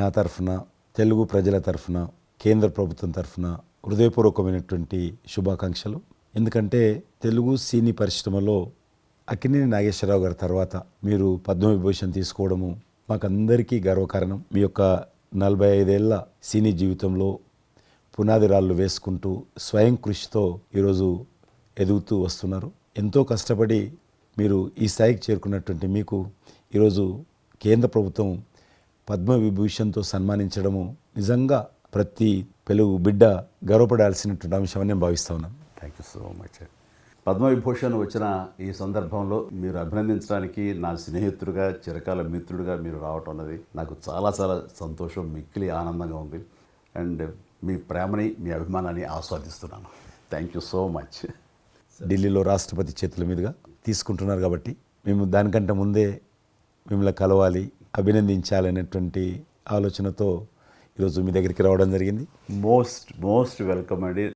నా తరఫున తెలుగు ప్రజల తరఫున కేంద్ర ప్రభుత్వం తరఫున హృదయపూర్వకమైనటువంటి శుభాకాంక్షలు. ఎందుకంటే తెలుగు సినీ పరిశ్రమలో అక్కినేని నాగేశ్వరరావు గారి తర్వాత మీరు పద్మవిభూషణ్ తీసుకోవడము మాకందరికీ గర్వకారణం. మీ యొక్క నలభై ఐదేళ్ళ సినీ జీవితంలో పునాది రాళ్ళు వేసుకుంటూ స్వయం కృషితో ఈరోజు ఎదుగుతూ వస్తున్నారు. ఎంతో కష్టపడి మీరు ఈ స్థాయికి చేరుకున్నటువంటి మీకు ఈరోజు కేంద్ర ప్రభుత్వం పద్మవిభూషణ్తో సన్మానించడము నిజంగా ప్రతి తెలుగు బిడ్డ గర్వపడాల్సినటువంటి అంశం అని నేను భావిస్తా ఉన్నాను. Thank you so much Padma Vibhushan వచ్చిన ఈ సందర్భంలో మీరు అభినందించడానికి నా స్నేహితుడిగా చిరకాల మిత్రుడిగా మీరు రావటం అన్నది నాకు చాలా చాలా సంతోషం మిక్కిలి ఆనందంగా ఉంది. అండ్ మీ ప్రేమని మీ అభిమానాన్ని ఆస్వాదిస్తున్నాను. థ్యాంక్ యూ సో మచ్ ఢిల్లీలో రాష్ట్రపతి చేతుల మీదుగా తీసుకుంటున్నారు కాబట్టి మేము దానికంటే ముందే మిమ్మల్ని కలవాలి అభినందించాలనేటువంటి ఆలోచనతో ఈరోజు మీ దగ్గరికి రావడం జరిగింది. మోస్ట్ మోస్ట్ వెల్కమ్ అండి.